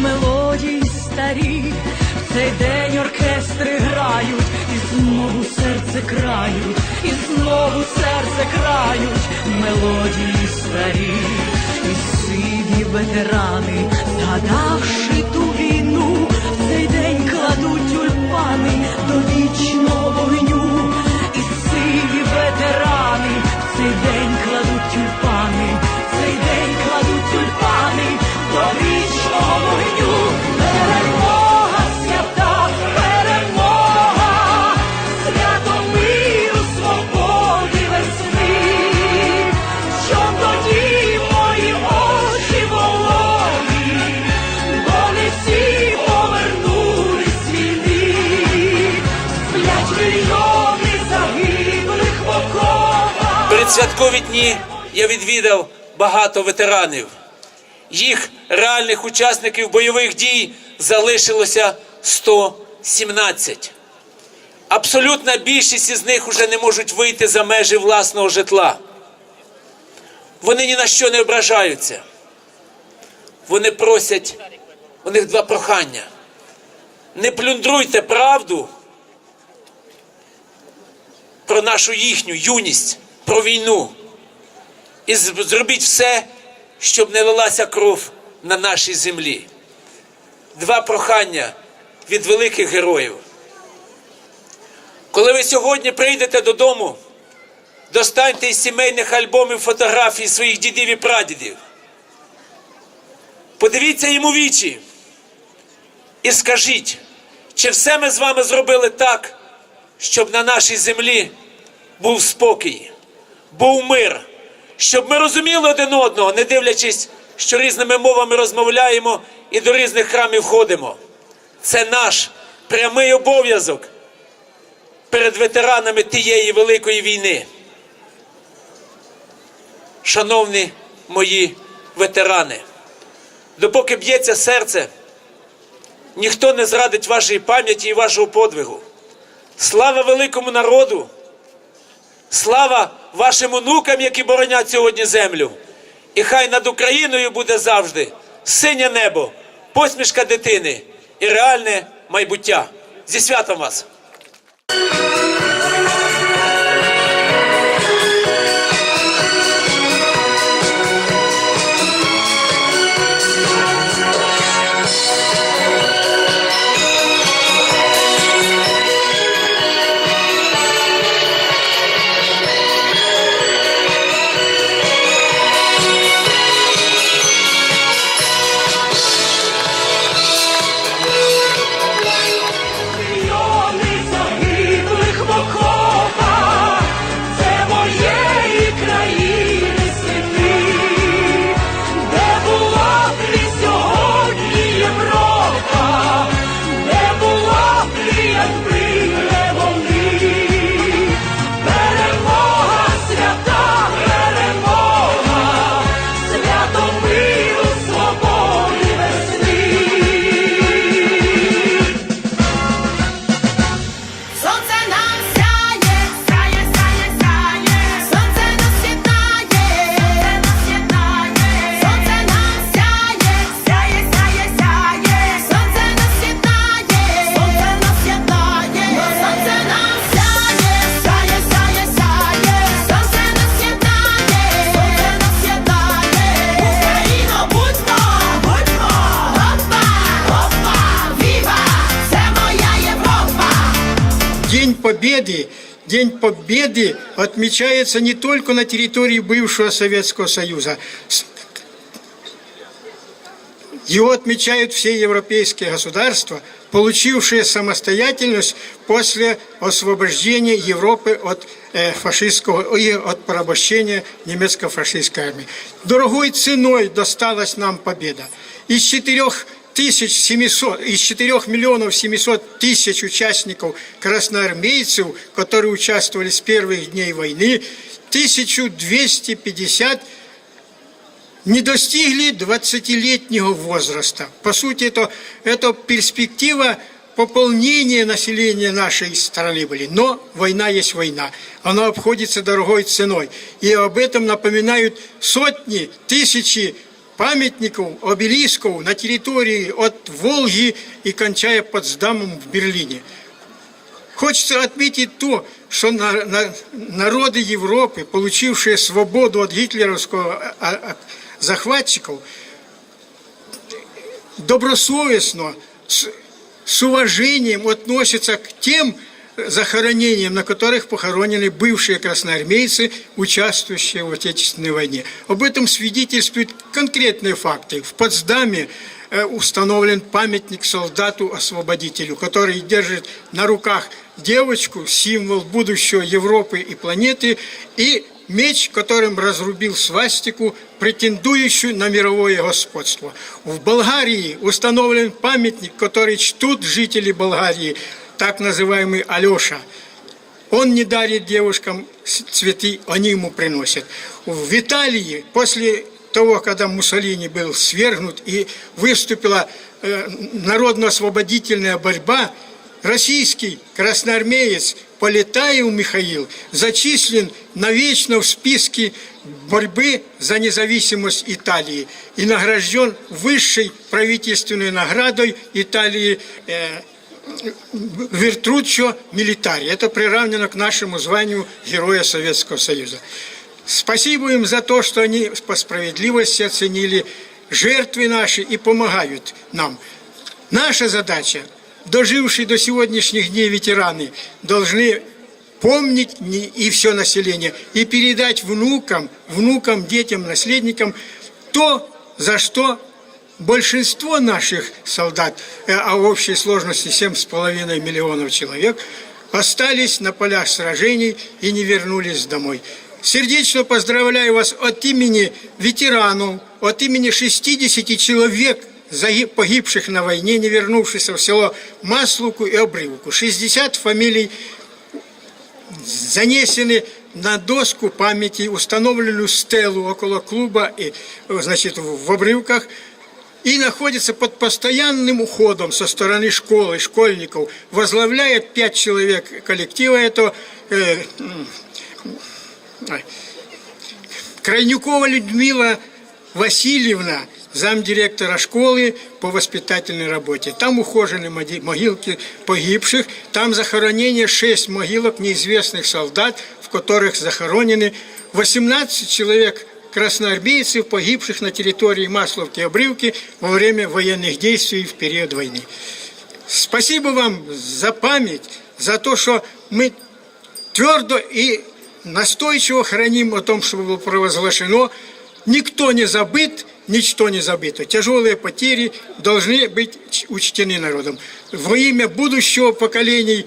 мелодії старі. В цей день оркестри грають, і знову серце крають, і знову серце крають мелодії старі, і сиві ветерани, згадавши ту війну, в цей день кладуть тюльпани до вічного вогню. І сиві ветерани в цей день кладуть Передсвяткові дні я відвідав багато ветеранів. Їх реальних учасників бойових дій залишилося 117. Абсолютна більшість із них уже не можуть вийти за межі власного житла. Вони ні на що не ображаються. Вони просять, у них два прохання. Не плюндруйте правду про нашу їхню юність, про війну. І зробіть все, щоб не лилася кров на нашій землі. Два прохання від великих героїв. Коли ви сьогодні прийдете додому, достаньте із сімейних альбомів фотографії своїх дідів і прадідів. Подивіться їм у вічі і скажіть, чи все ми з вами зробили так, щоб на нашій землі був спокій, був мир, щоб ми розуміли один одного, не дивлячись, що різними мовами розмовляємо і до різних храмів ходимо. Це наш прямий обов'язок перед ветеранами тієї великої війни. Шановні мої ветерани, допоки б'ється серце, ніхто не зрадить вашої пам'яті і вашого подвигу. Слава великому народу! Слава вашим онукам, які боронять сьогодні землю. І хай над Україною буде завжди синє небо, посмішка дитини і реальне майбуття. Зі святом вас! Победы, День Победы отмечается не только на территории бывшего Советского Союза. Его отмечают все европейские государства, получившие самостоятельность после освобождения Европы от э, фашистского и от порабощения немецко-фашистской армии. Дорогой ценой досталась нам победа. Из 4 тысяч 700, из 4 миллионов 700 тысяч участников красноармейцев, которые участвовали с первых дней войны, 1250 не достигли 20-летнего возраста. По сути, это, это перспектива пополнения населения нашей страны были. Но война есть война. Она обходится дорогой ценой. И об этом напоминают сотни, тысячи памятников, обелисков на территории от Волги и кончая Потсдамом в Берлине. Хочется отметить то, что на- на- народы Европы, получившие свободу от гитлеровского а, а, захватчиков, добросовестно, с, с уважением относятся к тем захоронениям, на которых похоронены бывшие красноармейцы, участвующие в Отечественной войне. Об этом свидетельствуют конкретные факты. В Потсдаме э, установлен памятник солдату-освободителю, который держит на руках девочку, символ будущего Европы и планеты, и меч, которым разрубил свастику, претендующую на мировое господство. В Болгарии установлен памятник, который чтут жители Болгарии, так называемый Алеша. Он не дарит девушкам цветы, они ему приносят. В Италии после того, когда Муссолини был свергнут и выступила э, народно-освободительная борьба, российский красноармеец Полетаев Михаил зачислен навечно в списке борьбы за независимость Италии и награжден высшей правительственной наградой Италии э, Вертруччо Милитари. Это приравнено к нашему званию Героя Советского Союза. Спасибо им за то, что они по справедливости оценили жертвы наши и помогают нам. Наша задача, дожившие до сегодняшних дней ветераны, должны помнить и все население, и передать внукам, внукам, детям, наследникам то, за что большинство наших солдат, э, а в общей сложности 7,5 миллионов человек, остались на полях сражений и не вернулись домой. Сердечно поздравляю вас от имени ветеранов, от имени 60 человек, погибших на войне, не вернувшихся в село Маслуку и Обрывку. 60 фамилий занесены на доску памяти, установленную стелу около клуба, и, э, значит, в обрывках, и находится под постоянным уходом со стороны школы, школьников. Возглавляет пять человек коллектива этого э, м, ой, Крайнюкова Людмила Васильевна, замдиректора школы по воспитательной работе. Там ухожены моди- могилки погибших, там захоронение 6 могилок неизвестных солдат, в которых захоронены 18 человек красноармейцев, погибших на территории Масловки и Обрывки во время военных действий в период войны. Спасибо вам за память, за то, что мы твердо и настойчиво храним о том, что было провозглашено. Никто не забыт, ничто не забыто. Тяжелые потери должны быть учтены народом. Во имя будущего поколений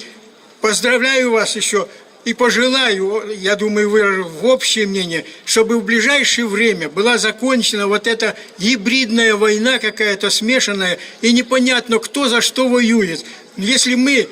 поздравляю вас еще и пожелаю, я думаю, выражу в общее мнение, чтобы в ближайшее время была закончена вот эта гибридная война какая-то смешанная, и непонятно, кто за что воюет. Если мы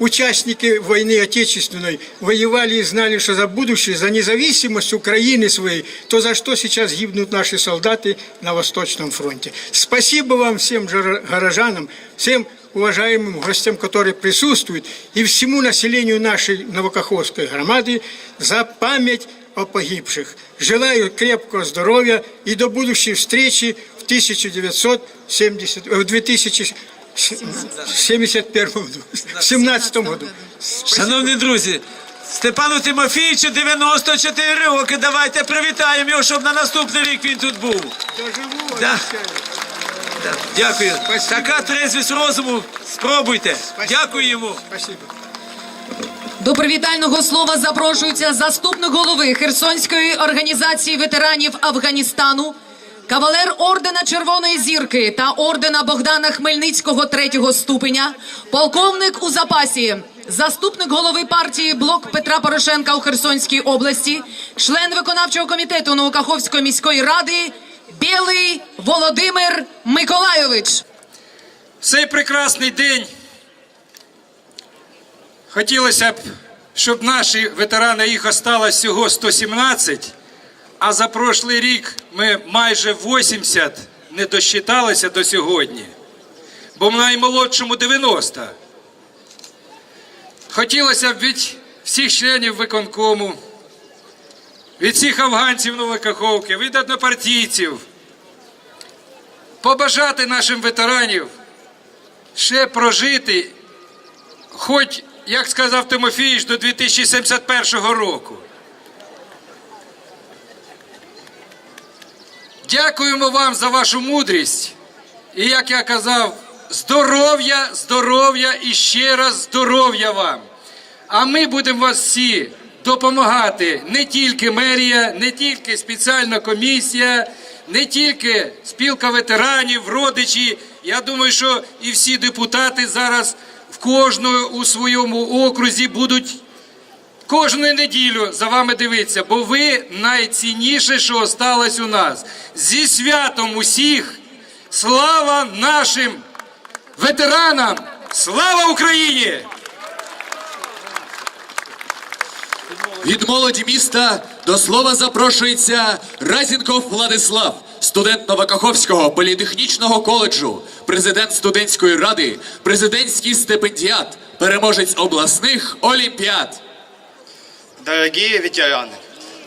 участники войны Отечественной воевали и знали, что за будущее, за независимость Украины своей, то за что сейчас гибнут наши солдаты на Восточном фронте. Спасибо вам всем горожанам, всем уважаемым гостям, которые присутствуют, и всему населению нашей Новокаховской громады за память о погибших. Желаю крепкого здоровья и до будущей встречи в 1970, э, в 2071 году, в 17 году. Шановні друзі, Степану Тимофійовичу 94 роки. Давайте привітаємо його, щоб на наступний рік він тут був. Доживу, Да. Дякую. Спасибо. Така трезвість розуму. Спробуйте. Спасибо. Дякую йому. Спасибо. До привітального слова запрошується заступник голови Херсонської організації ветеранів Афганістану, кавалер ордена Червоної зірки та ордена Богдана Хмельницького третього ступеня, полковник у запасі, заступник голови партії Блок Петра Порошенка у Херсонській області, член виконавчого комітету Наукаховської міської ради Білий Володимир Миколайович. В цей прекрасний день хотілося б, щоб наші ветерани їх осталось всього 117, а за прошлий рік ми майже 80 не досчиталися до сьогодні, бо в наймолодшому 90. Хотілося б від всіх членів виконкому, від всіх афганців Новокаховки, від однопартійців побажати нашим ветеранів ще прожити, хоч, як сказав Тимофійович, до 2071 року. Дякуємо вам за вашу мудрість. І як я казав, здоров'я, здоров'я і ще раз здоров'я вам. А ми будемо вас всі допомагати не тільки мерія, не тільки спеціальна комісія, не тільки спілка ветеранів, родичі. Я думаю, що і всі депутати зараз в кожного у своєму окрузі будуть кожну неділю за вами дивитися, бо ви найцінніше, що осталось у нас. Зі святом усіх! Слава нашим ветеранам! Слава Україні! Від молоді міста до слова запрошується Разінков Владислав, студент Новокаховського політехнічного коледжу, президент студентської ради, президентський стипендіат, переможець обласних олімпіад. Дорогие ветераны,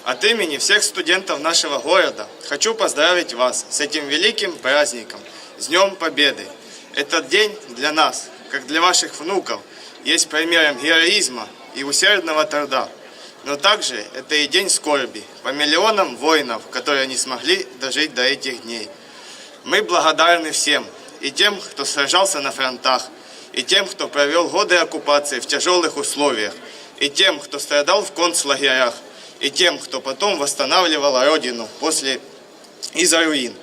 от имени всех студентов нашего города хочу поздравить вас с этим великим праздником, с Днем Победы. Этот день для нас, как для ваших внуков, есть примером героизма и усердного труда. Но также это и день скорби по миллионам воинов, которые не смогли дожить до этих дней. Мы благодарны всем, и тем, кто сражался на фронтах, и тем, кто провел годы оккупации в тяжелых условиях, и тем, кто страдал в концлагерях, и тем, кто потом восстанавливал Родину после из-за руин.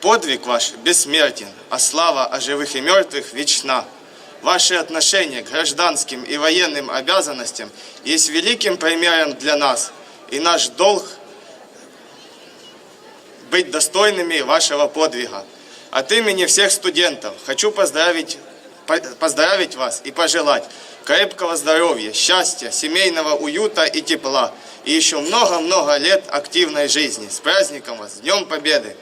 Подвиг ваш бессмертен, а слава о живых и мертвых вечна. Ваши отношения к гражданским и военным обязанностям есть великим примером для нас, и наш долг быть достойными вашего подвига. От имени всех студентов хочу поздравить, по- поздравить вас и пожелать крепкого здоровья, счастья, семейного уюта и тепла. И еще много-много лет активной жизни. С праздником вас! С Днем Победы!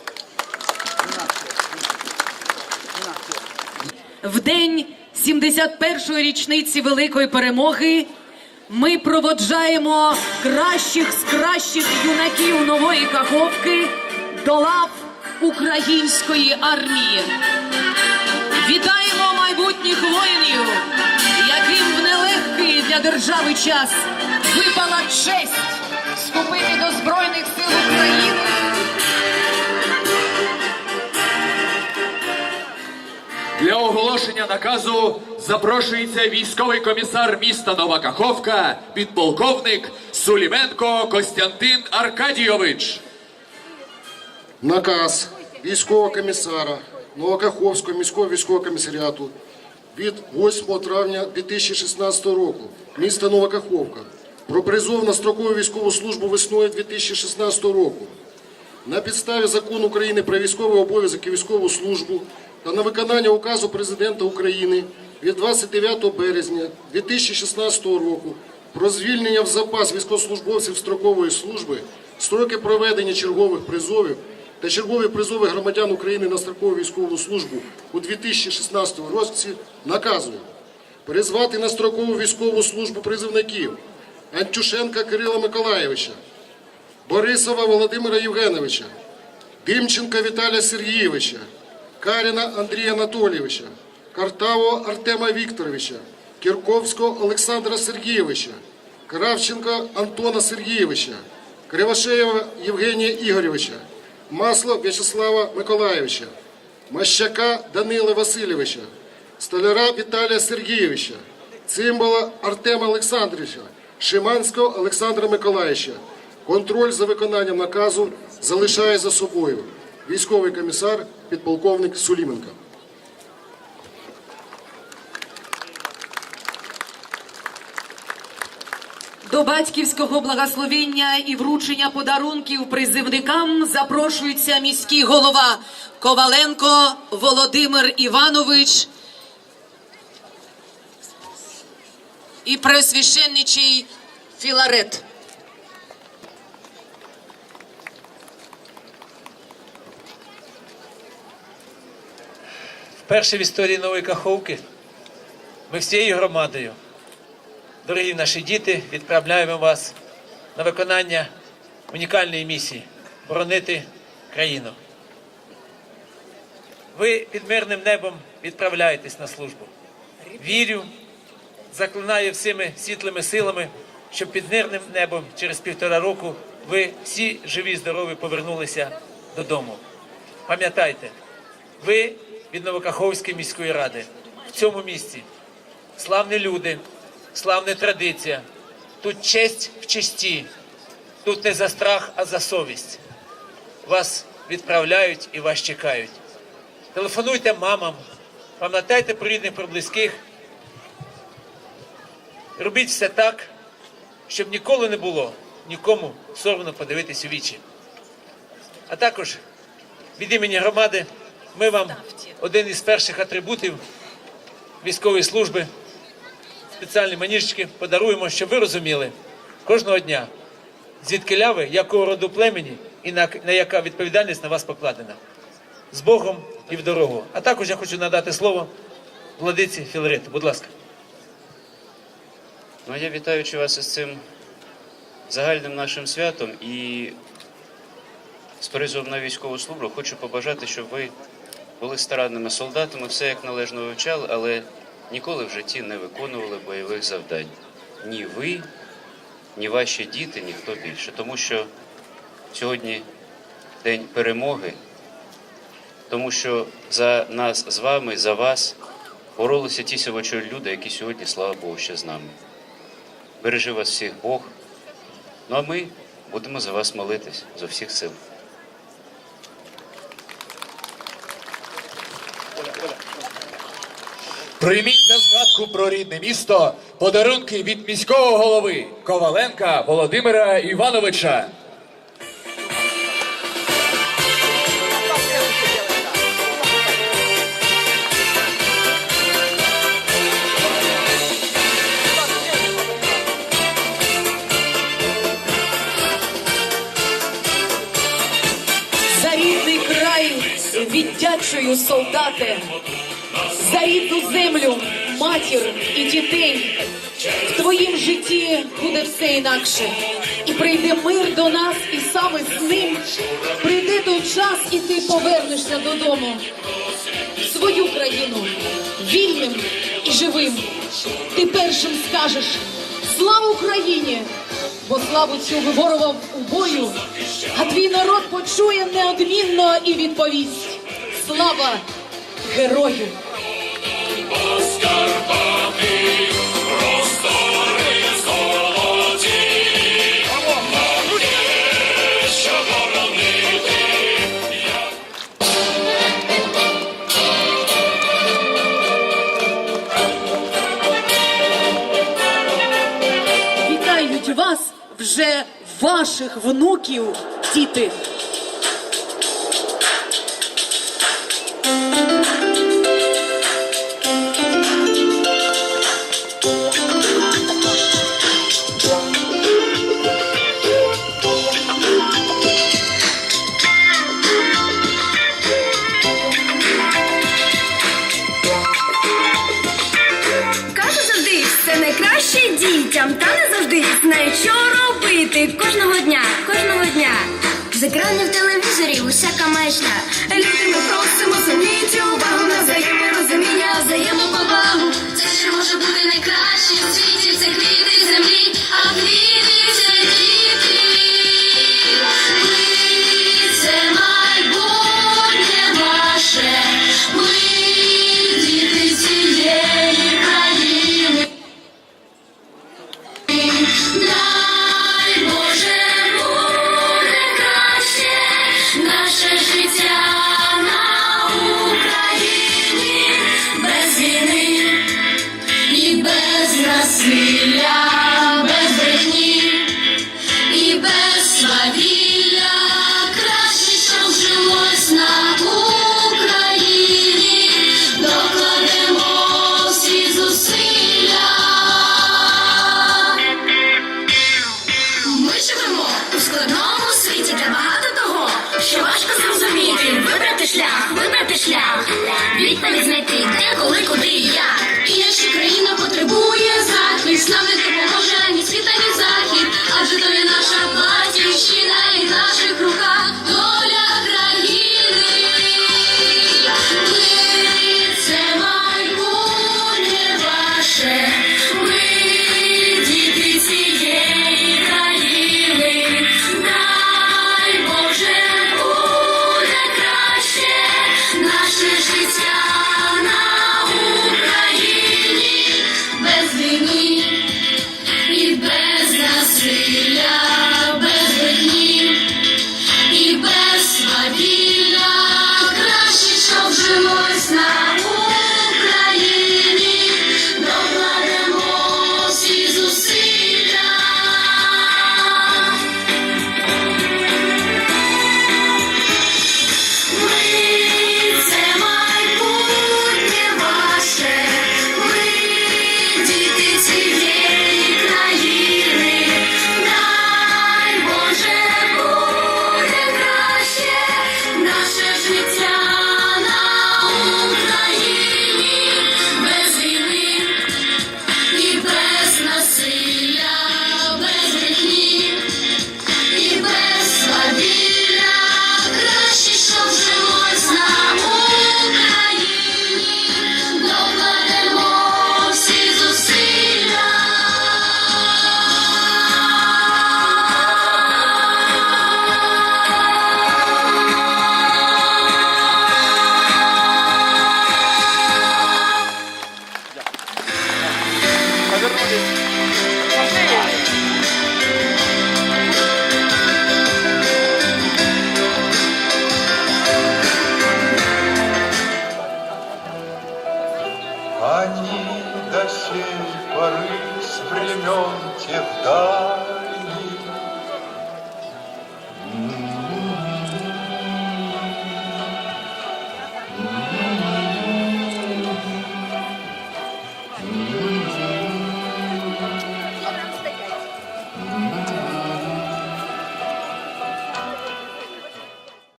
В день 71-ї річниці Великої перемоги ми проводжаємо кращих з кращих юнаків нової Каховки до лав української армії. Вітаємо майбутніх воїнів, яким в нелегкий для держави час випала честь вступити до Збройних сил оголошення наказу запрошується військовий комісар міста Нова Каховка, підполковник Суліменко Костянтин Аркадійович. Наказ військового комісара Новокаховського міського військового комісаріату від 8 травня 2016 року міста Новокаховка про призов на строкову військову службу весною 2016 року. На підставі закону України про військовий обов'язок і військову службу та на виконання указу президента України від 29 березня 2016 року про звільнення в запас військовослужбовців строкової служби, строки проведення чергових призовів та чергові призови громадян України на строкову військову службу у 2016 році наказує призвати на строкову військову службу призивників Антюшенка Кирила Миколаєвича, Борисова Володимира Євгеновича, Димченка Віталія Сергійовича, Каріна Андрія Анатолійовича, Картавого Артема Вікторовича, Кірковського Олександра Сергійовича, Кравченка Антона Сергійовича, Кривошеєва Євгенія Ігоревича, Масло В'ячеслава Миколаєвича, Мащака Данила Васильовича, Столяра Віталія Сергійовича, Цимбала Артема Олександровича, Шиманського Олександра Миколаївича. Контроль за виконанням наказу залишає за собою військовий комісар підполковник Суліменко. До батьківського благословення і вручення подарунків призивникам запрошується міський голова Коваленко Володимир Іванович і пресвященничий Філарет. Вперше в історії Нової Каховки ми всією громадою, дорогі наші діти, відправляємо вас на виконання унікальної місії боронити країну. Ви під мирним небом відправляєтесь на службу. Вірю, заклинаю всіми світлими силами, щоб під мирним небом через півтора року ви всі живі, здорові повернулися додому. Пам'ятайте, ви від Новокаховської міської ради в цьому місці. Славні люди, славна традиція. Тут честь в честі, тут не за страх, а за совість. Вас відправляють і вас чекають. Телефонуйте мамам, пам'ятайте про рідних, про близьких. Робіть все так, щоб ніколи не було нікому соромно подивитись у вічі. А також від імені громади ми вам один із перших атрибутів військової служби, спеціальні маніжечки подаруємо, щоб ви розуміли кожного дня, звідки ви, якого роду племені і на, на яка відповідальність на вас покладена. З Богом і в дорогу. А також я хочу надати слово владиці Філариту. Будь ласка. Ну, я вітаючи вас із цим загальним нашим святом і з призовом на військову службу, хочу побажати, щоб ви були старанними солдатами, все як належно вивчали, але ніколи в житті не виконували бойових завдань. Ні ви, ні ваші діти, ніхто більше. Тому що сьогодні день перемоги, тому що за нас з вами, за вас боролися ті сивочолі люди, які сьогодні, слава Богу, ще з нами. Бережи вас всіх Бог. Ну а ми будемо за вас молитись з усіх сил. Прийміть на згадку про рідне місто подарунки від міського голови Коваленка Володимира Івановича. За рідний край віддячую солдати, землю, матір і дітей. В твоїм житті буде все інакше. І прийде мир до нас, і саме з ним прийде той час, і ти повернешся додому. В свою країну, вільним і живим. Ти першим скажеш слава Україні! Бо славу цю виборував у бою, а твій народ почує неодмінно і відповість. Слава герою! Вас вже ваших внуків, діти.